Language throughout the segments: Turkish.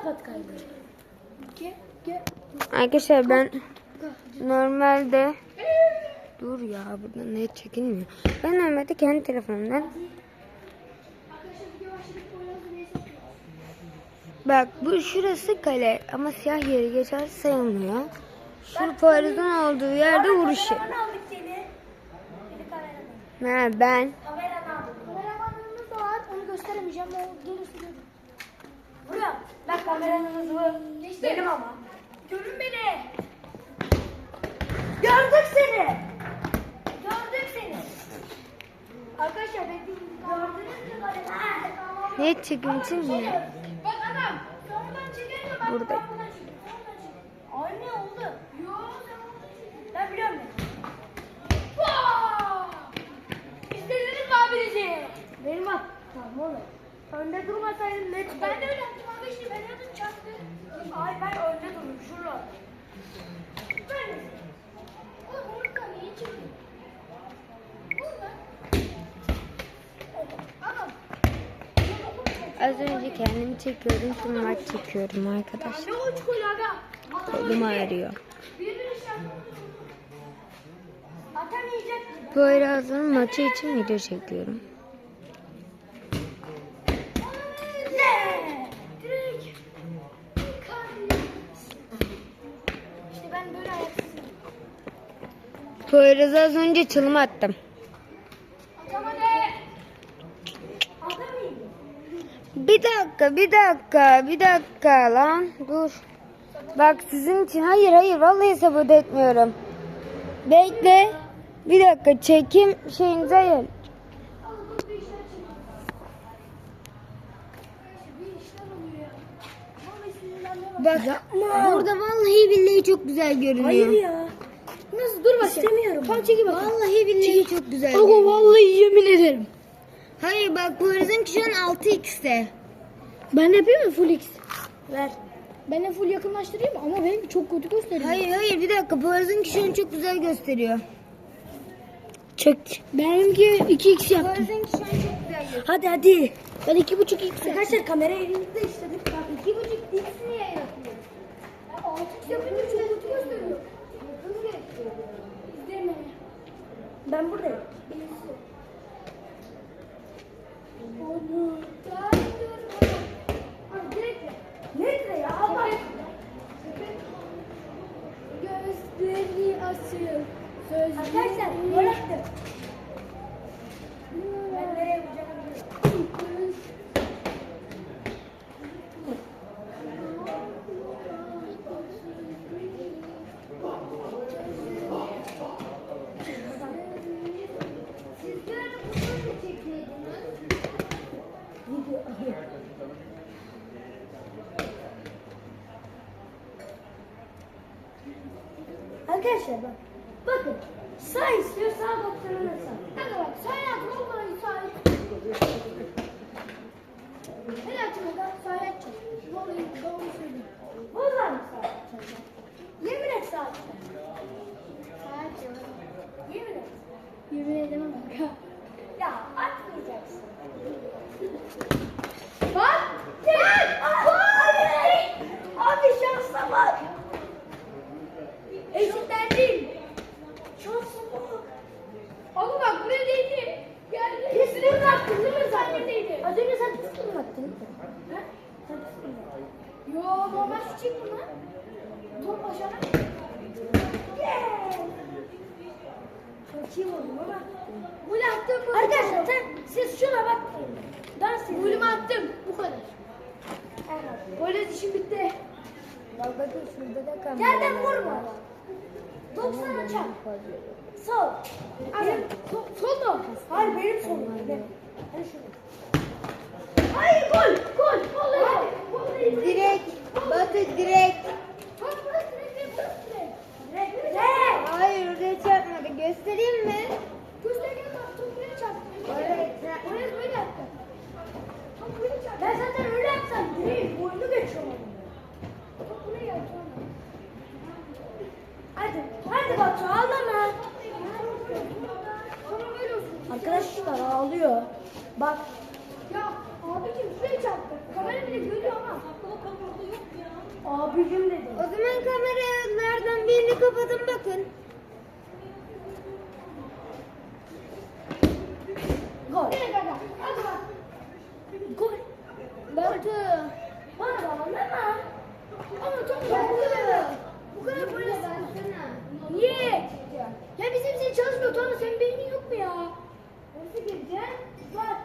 kapat kaydı. Gel. Arkadaşlar ben normalde dur ya burada ne çekilmiyor. Ben normalde kendi telefonumdan Bak bu şurası kale ama siyah yeri geçer sayılmıyor. Şu Paris'in olduğu yerde vuruş yeri. Ha, ben Kameraman aldık. Kameramanımız da var. Onu gösteremeyeceğim. O gelirse görürüm. Buraya. Ben kameramanımız var. Benim ama. Görün beni. Gördük seni. Gördük seni. Arkadaşlar bekleyin. Gördünüz mü ne çekim için mi? Bak adam. Sonradan çekerim. Ben Burada. buradan çekeyim. Ay ne oldu? Yo sen oradan çek. Ben biliyorum ben. Vaa! İstediniz mi? Benim. Tamam oğlum. Önde durmasaydın ne Ben de öyle yaptım işte. Ben yaptım çarptı. Ay ben önde durdum. Şurada. Ben de. Oğlum orada niye Adam. Az önce kendimi çekiyordum şimdi maç çekiyorum arkadaşlar. Kolum ağrıyor. Mı? Poyraz'ın maçı için video çekiyorum. Ne? Direkt. İşte ben böyle ayaksızım. Poyraz'a az önce çılım attım. Bir dakika, bir dakika, bir dakika lan. Dur. Bak sizin için hayır hayır vallahi sabır etmiyorum. Bekle. Bir dakika çekim şeyinize ayır. Bak bir işler çıkıyor. Bir işler oluyor ya. Vallahi sinirlenmeye bak. Bak burada vallahi billahi çok güzel görünüyor. Hayır ya. Nasıl dur bakayım. İstemiyorum. Tam çeki bak. Vallahi billahi çok güzel. Aga vallahi yemin ederim. Hayır bak Poyraz'ınki şu an 6x'te. Ben yapayım mı full X? Ver. Ben de full yakınlaştırayım ama benim çok kötü gösteriyor. Hayır hayır bir dakika Poyraz'ınki şu an çok güzel gösteriyor. Çek. Benimki 2x yaptım. Poyraz'ınki şu an çok güzel gösteriyor. Hadi hadi. Ben 2.5 x Arkadaşlar kamera elimizde işledik. Bak 2.5 x niye yapıyor? 6x yapınca çok kötü gösteriyor. Ben buradayım. Onu ben diyorum. Abi direkt ver. Nerede ya? Allah aşkına. Gözleri asıl. Sözleri Arkadaşlar gol attım. Ben nereye vuracağımı biliyorum. Arkadaşlar bak. Bakın. Sağ istiyor sağ doktoruna sağ. Hadi bak sağ yapma vallahi sağ Ne yapacağım da sağ yapacağım. Vallahi doğru söylüyorum. Vallahi sağ yapacağım. Yemin et sağ yapacağım. Sağ yapacağım. Yemin et. Yemin edemem. Ya atmayacaksın. Bak. Bak. Hayır. Abi şansa bak. Eşitlendim. Şansa bak. Ama bak buraya değdi. Geldi. Kesin mi attın değil mi sen? değdi. Az önce sen tuttun mu attın? Ha? Sen tuttun mu? Yo normal şu çek mi lan? Top aşağıda. Yeah. Çok iyi vurdum ama. Gol attım mı? Arkadaşlar sen siz şuna bak. Dans edin. Golümü attım. Bu kadar. Evet. Gol işim bitti. Bak bakın şurada da kamera. Yerden vurma. 90 açar. Sol. Benim, sol, sol mu? Hayır benim solum. Hadi şurada. Hayır gol. Gol. Gol. Direkt. Batı direkt. Hayır oraya çarpmadı. Göstereyim mi? Göstergen bak çarptı. Evet. Oraya böyle yaptı. Top buraya çarptı. Ben zaten öyle yapsam direkt boynu geçiyorum. Hadi. Hadi Batu ağlama. Arkadaşlar ağlıyor. Bak. Ya abicim şuraya çarptı. Kamera bile görüyor ama. Abicim dedi. O zaman kameralardan birini kapatın bakın. Gol. Gol. Batu. Bana bağlama. Ama çok Batu. Bu kadar Baksana. Niye? Ya bizim için çalışmıyor Tuana senin beynin yok mu ya? Nasıl gireceksin? Bak.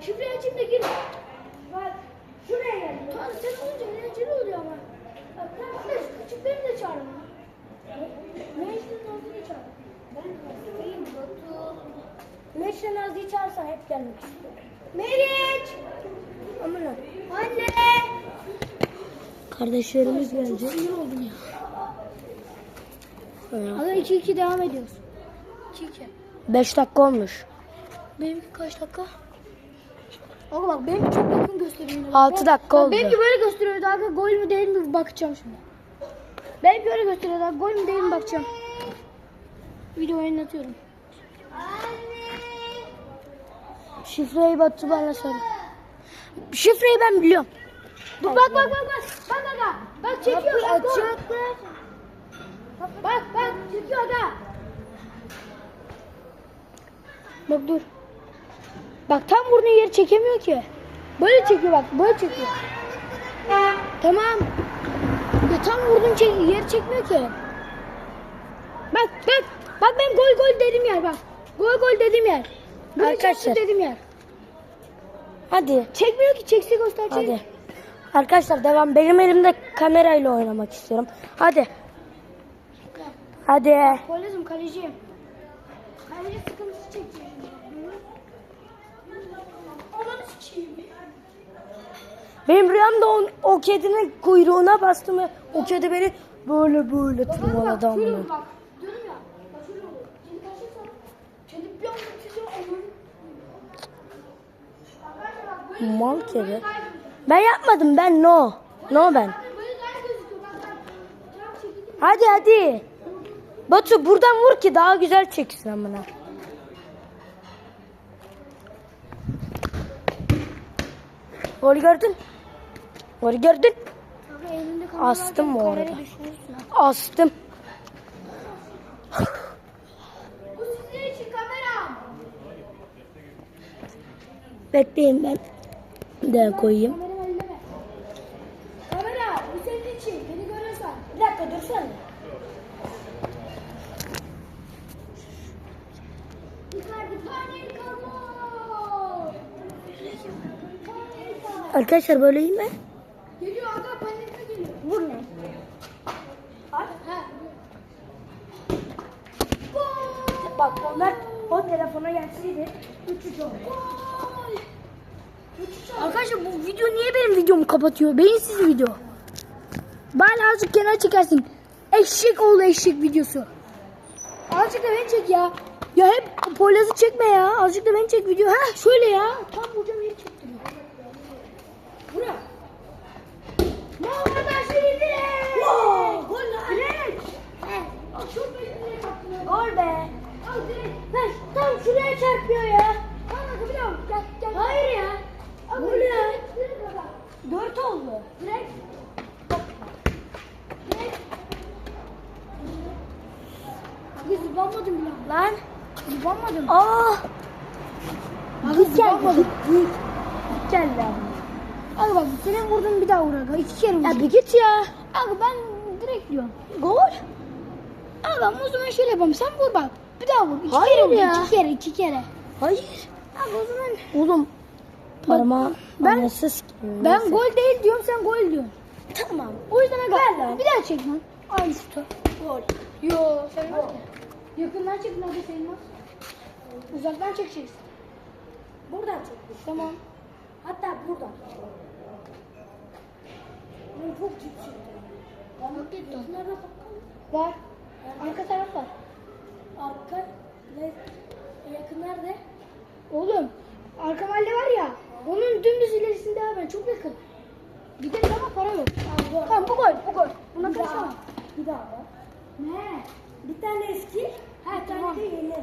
Şifreyi açayım da gir. Bak. Şuraya gel. Tuana sen olunca eğlenceli oluyor ama. Bak ben şu küçükleri de çağırma. İşin olduğunu çağır. Ben hastayım Batu. Meriç'le Nazlı'yı çağırsan hep gelmek istiyor. Meriç! Amına. Anne! Kardeşlerimiz gelecek. sinir oldum ya. Aga 2-2 devam ediyoruz. 2-2. 5 dakika olmuş. Benimki kaç dakika? Aga bak benimki çok yakın gösteriyor. yine. Altı Bak, dakika bak oldu. Benimki böyle gösteriyor. Daha gol mü değil mi bakacağım şimdi. Benimki öyle gösteriyor. Daha gol mü değil mi bakacağım. Video yayınlatıyorum. Şifreyi Batu bana söyle. Şifreyi ben biliyorum. Dur bak bak bak bak. Bak aga. Bak çekiyor. Açacaklar. bak bak çekiyor aga. Bak dur. Bak tam burnu yeri çekemiyor ki. Böyle çekiyor bak. Böyle çekiyor. Tamam. Ya tam vurdum çek yeri çekmiyor ki. Bak bak. Bak benim gol gol dedim yer bak. Gol gol dedim yer. Böyle Arkadaşlar. dedim yer. Hadi. Çekmiyor ki çekse göster çek. Hadi. Arkadaşlar devam. Benim elimde kamerayla oynamak istiyorum. Hadi. Hadi. Polyazım kaleciyim. Kaleci sıkıntısı sikeyim. Benim rüyamda o, o kedinin kuyruğuna bastım ve o kedi beni böyle böyle tırmaladı böyle Mal kedi. Ben yapmadım ben no. No ben. Hadi hadi. Batu buradan vur ki daha güzel çeksin amına. Golü gördün. Golü gördün. Astım bu arada. Astım. Bekleyin ben de koyayım. Kameramı elleme. Kamera bu senin için. Beni görürsen. Bir dakika dursana. Icardi Panenka Panenka Arkadaşlar böyle iyi mi? Geliyor aga Panenka geliyor. Vur ne? Bak onlar o telefona gelseydi 3-3 olur. Gol. Arkadaşlar bu video niye benim videomu kapatıyor? Beyinsiz video. Bari azıcık kenar çekersin. Eşek oğlu eşek videosu. Azıcık da beni çek ya. Ya hep Poyraz'ı çekme ya. Azıcık da beni çek video. Ha şöyle ya. Tam hocam yeri çektiriyor. Bura. Muhammed Aşırı direkt. Wow, Gol lan. Direkt. Aa, Çok büyük direkt attın ya. Gol be. Al direkt. Ver. Tam şuraya çarpıyor ya. Tamam bir daha. Gel gel. Hayır ya. Al Gol direkt, ya. direkt, direkt baba. 4 oldu. Direkt. Direkt. Abi zıplamadım bile. Lan. Zıplamadım. Aa. Abi Dik geldi. zıplamadım. Dik. Dik geldi abi. Abi bak senin vurdun bir daha vur aga. İki kere vur. Ya bir git ya. Abi ben direkt diyorum. Gol. Ama o zaman şöyle yapalım. Sen vur bak. Bir daha vur. İki Hayır kere vur. ya. İki kere, iki kere. Hayır. Abi o zaman Oğlum. Parmağı ben- anasız gibi. ben Neyse. gol değil diyorum sen gol diyorsun. Tamam. O yüzden aga bir daha çek lan. Aynı şutu. Gol. Yo sayılmaz ki. Yakından çekin abi sayılmaz. Uzaktan çekeceksin. Buradan çekmiş. Tamam. Hatta buradan. Ben çok ciddi. Gitti. Nerede bakalım? Var. Arka taraf var. Arka ne? Yakın nerede? Oğlum arka mahalle var ya. Onun dümdüz ilerisinde ben çok yakın. Gideriz ama para yok. Tamam bu gol bu gol. Buna karışamam. Bir daha var. Ne? Bir tane eski, Ha, bir tane tamam. de yeni.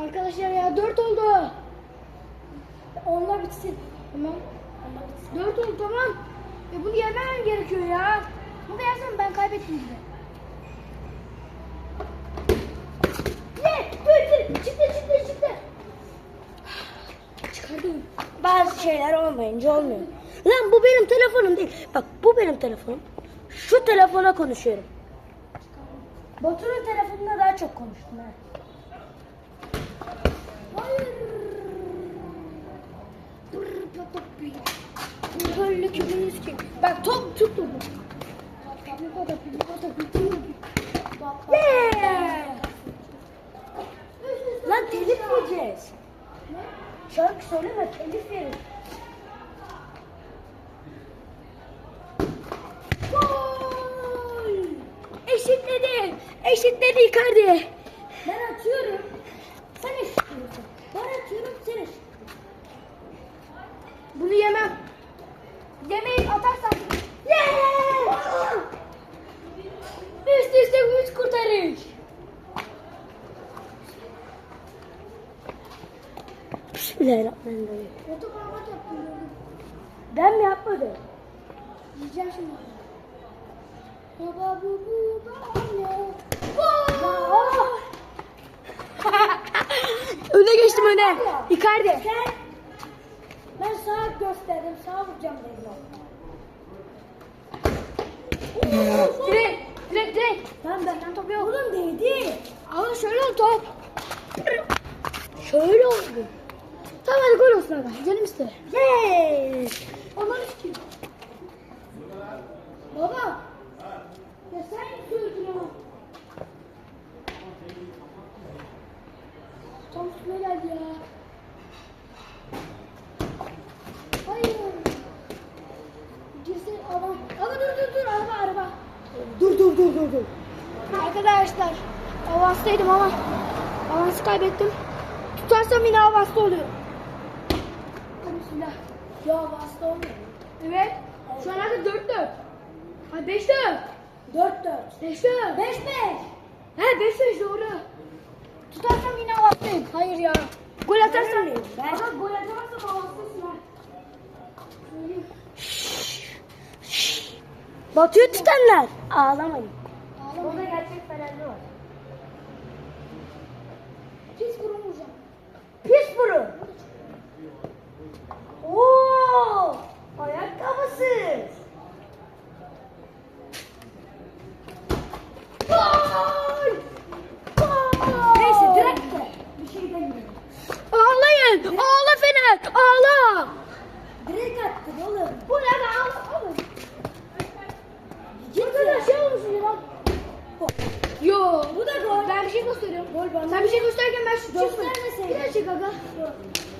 Arkadaşlar ya dört oldu. Onlar bitsin. Tamam. Dört oldu tamam. E bunu yemem gerekiyor ya. Bunu da yersem ben kaybettim gibi. Ye! Dur dur! Çıktı çıktı çıktı. Çıkardım. Bazı şeyler olmayınca olmuyor. Lan bu benim telefonum değil. Bak bu benim telefonum. Şu telefona konuşuyorum. Batu'nun telefonuna daha çok konuştum ha. Hayır. Böyle kibiniz ki. Bak top tut topu. Yeah! Lan telif yiyeceğiz. Şarkı söyleme telif yeriz. Eşitledi. Eşitledi Icardi. Ben atıyorum. Sen eşitliyorsun. Ben atıyorum sen eşitliyorsun. Bunu yemem. Yemeği atarsan. Yeah! Üst üste kurtarış. Bismillahirrahmanirrahim. Ben mi yapmadım? Yiyeceğim şimdi. Baba bu bu anne. Öne geçtim öne. Icardi. Sen ben sağ gösterdim sağ vuracağım dedim. Direkt, direkt, direkt. Ben top yok. Oğlum değdi. Ama şöyle ol top. Şöyle oldu. Tamam hadi gol olsun abi. Canım ister. Yes. Aman ki. Baba. Ya sen sürdün ama. Tam üstüme geldi ya. Hayır. Girsin adam. Ama dur dur dur araba araba. Dur dur dur dur dur. Arkadaşlar avanstaydım ama avansı kaybettim. Tutarsam yine avansta oluyor. Hadi bismillah. Ya basta olmuyor. Evet. Şu an artık 4 4. Ha 5 4. 4 4. 5 4. 5 5. He 5 5 doğru. Tutarsam yine avanstayım. Hayır ya. Gol atarsam. Öyle, ben- Ama gol atamazsam avanstasın ha. Söyleyeyim. Batıyor tutanlar. Ağlamayın. Ağlama. Burada gerçek fenerli var. Pis burun vuracağım. Pis burun. Oo! Ayakkabısız. Gol! Gol! Neyse direkt de. Bir şey demiyorum. Ağlayın. Ağla Fener. Ağla. Direkt attın oğlum. Bu ne ağla. Oğlum. Git Burada ya. da şey olmuş ya bak. Yo. Bu da gol. Ben bir şey gösteriyorum. Gol bana. Sen bir şey gösterirken ben şu Göstermeseydin. Bir daha çek aga.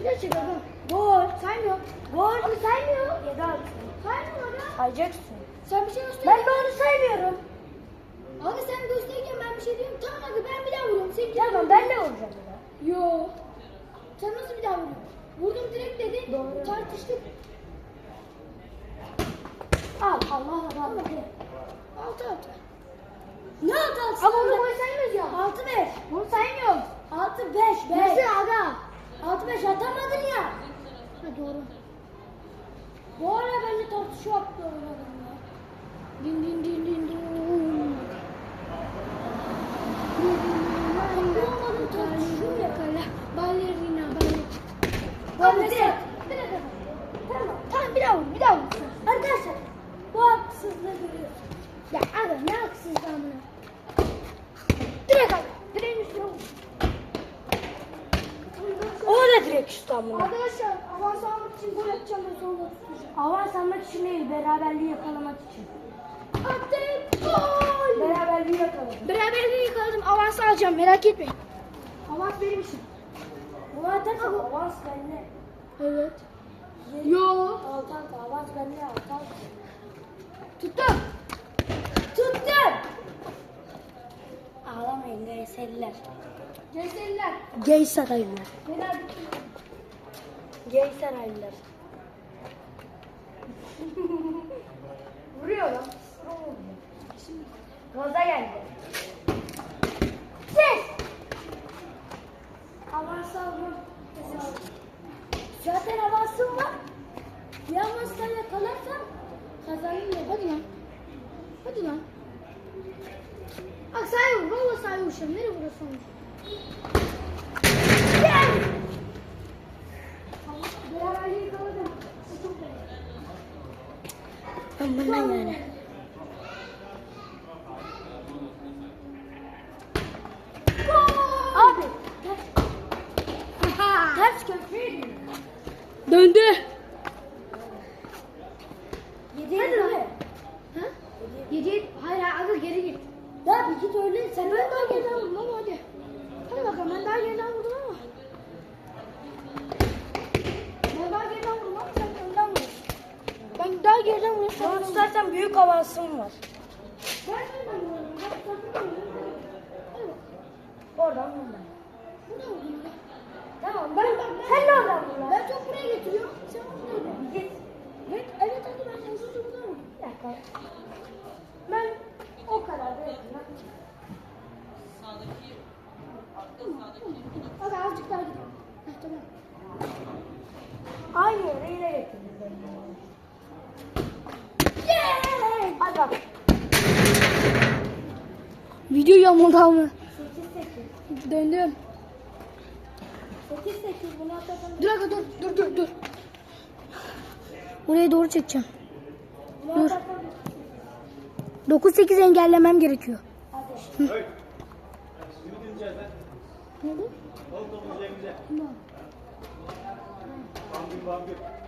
Bir daha çek aga. Gol. Saymıyor. Gol. Abi saymıyor. Yedi altı. Saymıyor aga. Sayacaksın. Sen bir şey göster. Ben onu saymıyorum. Abi sen gösterirken ben bir şey diyorum. Tamam aga ben bir daha vuruyorum. Sen Tamam ben de vuracağım ya. Yo. Sen nasıl bir daha vuruyorsun? Vurdum direkt dedin. Doğru. Tartıştık. Al Allah Allah. Altı altı. Ne altı altı? Ama onu gol saymıyoruz ya. Altı beş. Bunu saymıyoruz. Altı beş. Beş. Nasıl aga? Altı beş atamadın ya. Ha doğru. Bu ara benimle tartışma yaptı oradan ya. Din din din din din. Olmadı tartışıyor ya. Ballerina, ballerina. Hadi Abi, direkt. bir dakika. Tamam. Tamam bir daha vur, bir daha vur. Arkadaşlar bu haksızlığı görüyorsunuz. Ya aga ne haksız amına. Direkt aga. Direğin üstüne vur. O da direkt şut amına. Arkadaşlar avans almak için gol atacağım ve sonra tutacağım. Değil, beraberliği yakalamak için. Attık. Gol. Beraberliği yakalamak. Beraberliği yakaladım. Avans alacağım merak etmeyin. Avans benim için. Bunu atarsan avans bende. Evet. Yo. Altı avans bende altı. Tuttum. Tuttum. Ağlamayın GS'liler. Ceseliler. Gay saraylılar. Fener Gay saraylılar. Vuruyor lan. Gaza geldi. Ses. Avans aldım. Zaten avansım var. Ya Yavaştan yakalarsam kazanırım. Hadi lan. Hadi lan. Bak sahi vur. Valla sahi vur. Nereye vuruyorsun? Gel. Beraberliği yakaladım. Ben bundan yani. Abi. Ters köprüydü. Döndü. Yedi Hadi lan. Ha? Yedi. Hayır hayır geri git. Ya bir git öyle. Sen ben daha vurdum ama hadi. Hadi bakalım ben daha geriden vurdum ama. Ben daha geriden vurdum ama sen önden vurdun. Ben daha geriden tutarsan büyük avansım var. Ben. Ben. Oradan. Buradan. Tamam ben, vur. Ben çok buraya getiriyorum. Sen oradan Git. Evet, evet hadi ben az önce buradan vurdum. Bir dakika. Ben o kadar da yapayım. Hadi azıcık daha gidelim. Heh, tamam. Aynı yere yine getirdim. Yeah! Hadi bak. Video yamuldu ama. 8 8. Döndüm. 8 8 bunu atarsan Dur aga dur dur dur dur. Oraya doğru çekeceğim. bunu Dur. atarsan 9-8 engellemem gerekiyor. hadi. Ne oldu? Tamam. Arkadaşlar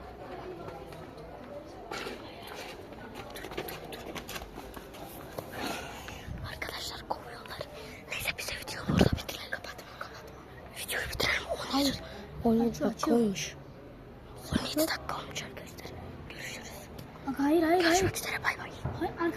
17 açıyor, dakika açıyor. olmuş. 17 dakika olmuş arkadaşlar. Görüşürüz. Bak hayır hayır Görüşmek hayır. üzere bay bay. Hayır arkadaşlar.